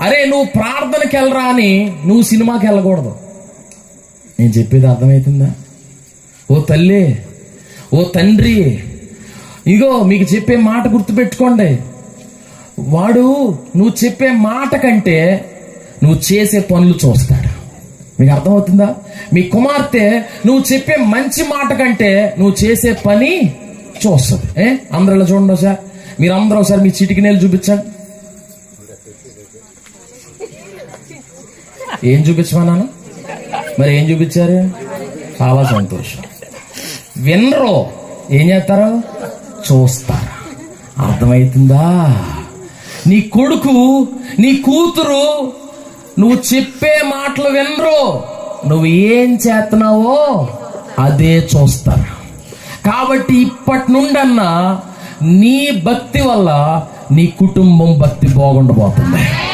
అరే నువ్వు ప్రార్థనకి వెళ్ళరా అని నువ్వు సినిమాకి వెళ్ళకూడదు. నేను చెప్పేది అర్థమవుతుందా? ఓ తల్లి ఓ తండ్రి ఇగో మీకు చెప్పే మాట గుర్తుపెట్టుకోండి. వాడు నువ్వు చెప్పే మాట కంటే నువ్వు చేసే పనులు చూస్తాడు. మీకు అర్థమవుతుందా? మీ కుమార్తె నువ్వు చెప్పే మంచి మాట కంటే నువ్వు చేసే పని చూస్తుంది. ఏ? అందరిలో చూడండి ఒకసారి. మీరు అందరూ ఒకసారి మీ చిటికి చూపించండి. ఏం చూపించమన్నాను మరి ఏం చూపించారు? చాలా సంతోషం. వినరు. ఏం చేస్తారు? చూస్తారు. అర్థమవుతుందా నీ కొడుకు నీ కూతురు నువ్వు చెప్పే మాటలు వినరు. నువ్వు ఏం చేస్తున్నావో అదే చూస్తారు. కాబట్టి ఇప్పటి నుండన్నా నీ భక్తి వల్ల నీ కుటుంబం భక్తి బాగుండబోతుంది.